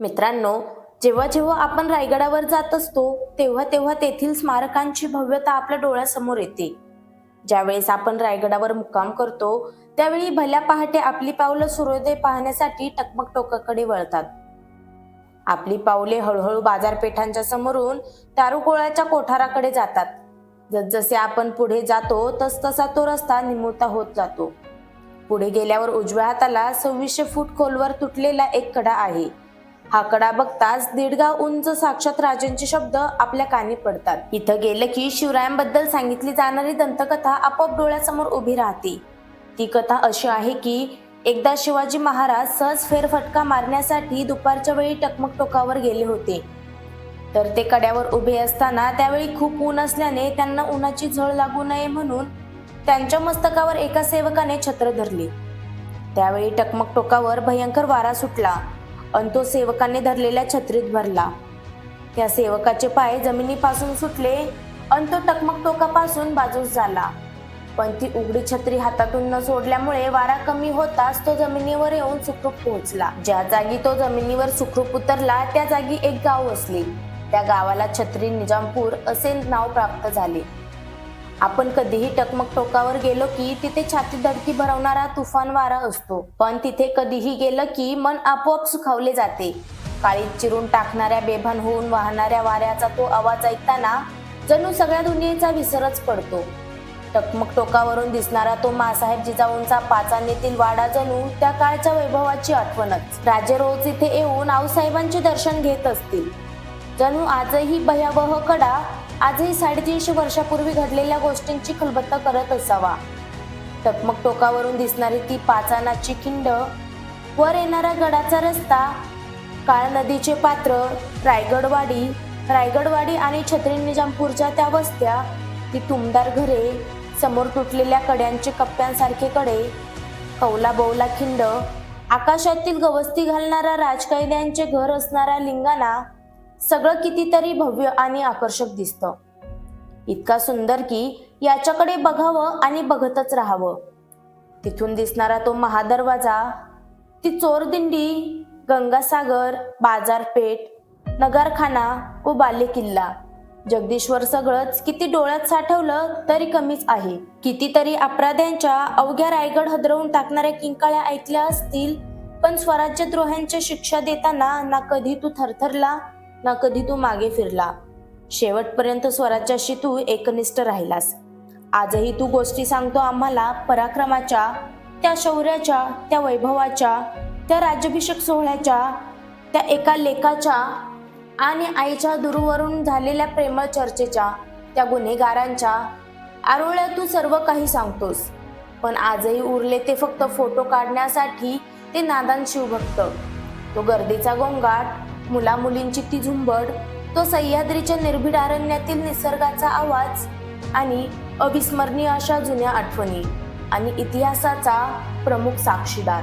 मित्रांनो जेव्हा जेव्हा आपण रायगडावर जात असतो तेव्हा तेव्हा तेथील स्मारकांची भव्यता आपल्या डोळ्यासमोर येते. ज्यावेळेस आपण रायगडावर मुक्काम करतो त्यावेळी भल्या पहाटे आपली पावलं सूर्योदय पाहण्यासाठी टकमक टोकाकडे वळतात. आपली पावले हळूहळू बाजारपेठांच्या समोरून दारुगोळ्याच्या कोठाराकडे जातात. जसजसे आपण पुढे जातो तसतसा तो रस्ता निमुळता होत जातो. पुढे गेल्यावर उजव्या हाताला सव्वीसशे फूट खोलवर तुटलेला एक कडा आहे. हा कडा बघताच दीडगाव उंच साक्षात राजांचे शब्द आपल्या कानी पडतात. इथं गेलं की शिवरायांबद्दल सांगितली जाणारी दंतकथा आपोआप डोळ्यासमोर उभी राहते. ती कथा अशी आहे की एकदा शिवाजी महाराज सहज फेरफटका मारण्यासाठी दुपारच्या वेळी टकमक टोकावर गेले होते. तर ते कड्यावर उभे असताना त्यावेळी खूप ऊन असल्याने त्यांना उन्हाची झळ लागू नये म्हणून त्यांच्या मस्तकावर एका सेवकाने छत्र धरले. त्यावेळी टकमक टोकावर भयंकर वारा सुटला. आणि तो सेवकाने धरलेल्या छत्रीत भरला. त्या सेवकाचे पाय जमिनीपासून सुटले आणि तो टकमक टोकापासून बाजूस झाला. पण ती उघडी छत्री हातातून न सोडल्यामुळे वारा कमी होताच तो जमिनीवर येऊन सुखरूप पोहोचला. ज्या जागी तो जमिनीवर सुखरूप उतरला त्या जागी एक गाव वसले त्या गावाला छत्री निजामपूर असे नाव प्राप्त झाले. आपण कधीही टकमक टोकावर गेलो की तिथे छाती धडकी भरवणारा तुफान वारा असतो. पण तिथे कधीही गेलं की मन आपोआप सुखावले जाते. काळीत चिरून टाकणाऱ्या बेभान होऊन वाहणाऱ्या वाऱ्याचा तो आवाज ऐकताना जणू सगळ्या दुनियेचा विसरच पडतो. टकमक टोकावरून दिसणारा तो मासाहेब जिजाऊंचा पाचानेतील वाडा जणू त्या काळच्या वैभवाची आठवणच. राजे रोज इथे येऊन आऊसाहेबांचे दर्शन घेत असतील. जणू आजही भयावह कडा आजही साडेतीनशे वर्षापूर्वी घडलेल्या गोष्टींची खलबत्ता करत असावा. टकमक टोकावरून दिसणारी ती पाचानाची खिंड वर येणारा गडाचा रस्ता काळ नदीचे पात्र रायगडवाडी रायगडवाडी आणि छत्री निजामपूरच्या त्या वस्त्या ती टुमदार घरे समोर तुटलेल्या कड्यांचे कप्प्यांसारखे कडे कौला बौला खिंड आकाशातील गवस्ती घालणारा राजकायद्यांचे घर असणाऱ्या लिंगाणा सगळं कितीतरी भव्य आणि आकर्षक दिसतं. इतका सुंदर की याच्याकडे बघावं आणि बघतच राहावं. तिथून दिसणारा तो महादरवाजा ती चोरदिंडी गंगासागर बाजारपेठ नगारखाना व बालेकिल्ला. जगदीश्वर सगळंच किती डोळ्यात साठवलं तरी कमीच आहे. कितीतरी अपराध्यांच्या अवघ्या रायगड हदरवून टाकणाऱ्या किंकाळ्या ऐकल्या असतील पण स्वराज्यद्रोह्यांच्या शिक्षा देताना ना कधी तू थरथरला ना कधी तू मागे फिरला. शेवटपर्यंत स्वराज्याशी तू एकनिष्ठ राहिलास. आजही तू गोष्टी सांगतो आम्हाला पराक्रमाच्या त्या शौर्याच्या त्या वैभवाच्या त्या राज्याभिषेक सोहळ्याच्या त्या एका लेखाच्या आणि आईच्या दुरूवरून झालेल्या प्रेमळ चर्चेच्या त्या गुन्हेगारांच्या. आरोळ्या तू सर्व काही सांगतोस पण आजही उरले ते फक्त फोटो काढण्यासाठी ते नादान शिवभक्त तो गर्दीचा गोंगाट मुलामुलींची ती झुंबड तो सह्याद्रीच्या निर्भीड अरण्यातील निसर्गाचा आवाज आणि अविस्मरणीय अशा जुन्या आठवणी आणि इतिहासाचा प्रमुख साक्षीदार.